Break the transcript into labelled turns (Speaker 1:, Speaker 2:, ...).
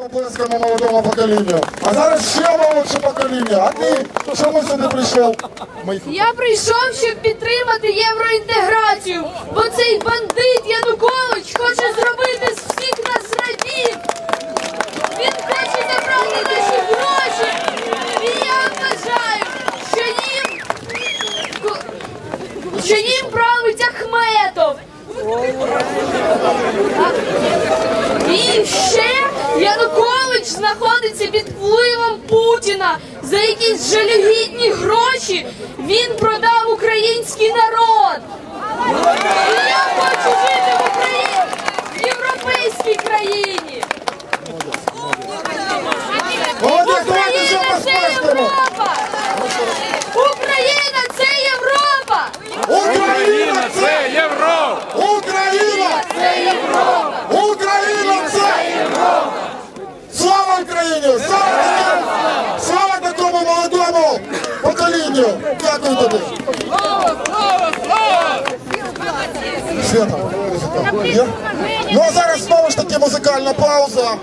Speaker 1: Поплескаємо молодому поколінню. А зараз ще молодше покоління. А ти чому сюди прийшов?
Speaker 2: Я прийшов, щоб підтримати євроінтеграцію, бо цей бандит Янукович хоче зробити з всіх нас рабів. Він хоче забрати наші гроші. І я вважаю, що їм, що їм править Ахметов. І ще Янукович знаходиться під впливом Путіна. За якісь жалюгідні гроші він продав український народ. І я хочу жити в Україні, в європейській країні. Україна це. Європа! Україна це Європа!
Speaker 1: Україна! Це
Speaker 3: Європа!
Speaker 1: Україна
Speaker 2: це!
Speaker 1: Слава Україні! Слава! Слава такому молодому поколінню! Дякую тобі! Слава! Слава! Слава! Свята! Ну а зараз знову ж таки музикальна пауза.